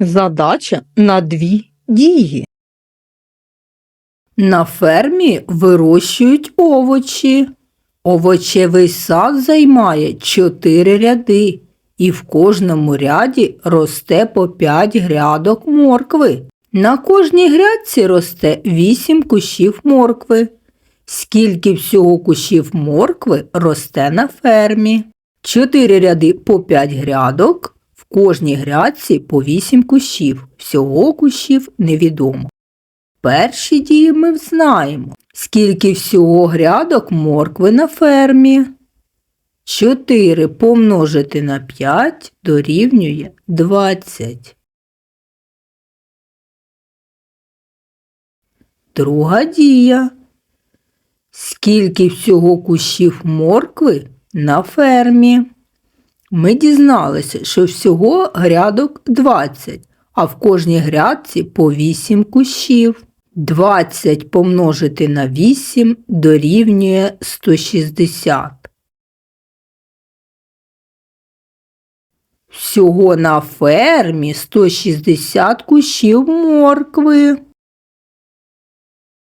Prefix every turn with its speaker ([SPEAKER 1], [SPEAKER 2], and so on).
[SPEAKER 1] Задача на дві дії.
[SPEAKER 2] На фермі вирощують овочі. Овочевий сад займає 4 ряди, і в кожному ряді росте по 5 грядок моркви. На кожній грядці росте 8 кущів моркви. Скільки всього кущів моркви росте на фермі? 4 ряди по 5 грядок, кожній грядці по 8 кущів. Всього кущів невідомо. Перші дії ми знаємо. Скільки всього грядок моркви на фермі? 4 помножити на 5 дорівнює 20. Друга дія. Скільки всього кущів моркви на фермі? Ми дізналися, що всього грядок 20, а в кожній грядці по 8 кущів. 20 помножити на 8 дорівнює 160. Всього на фермі 160 кущів моркви.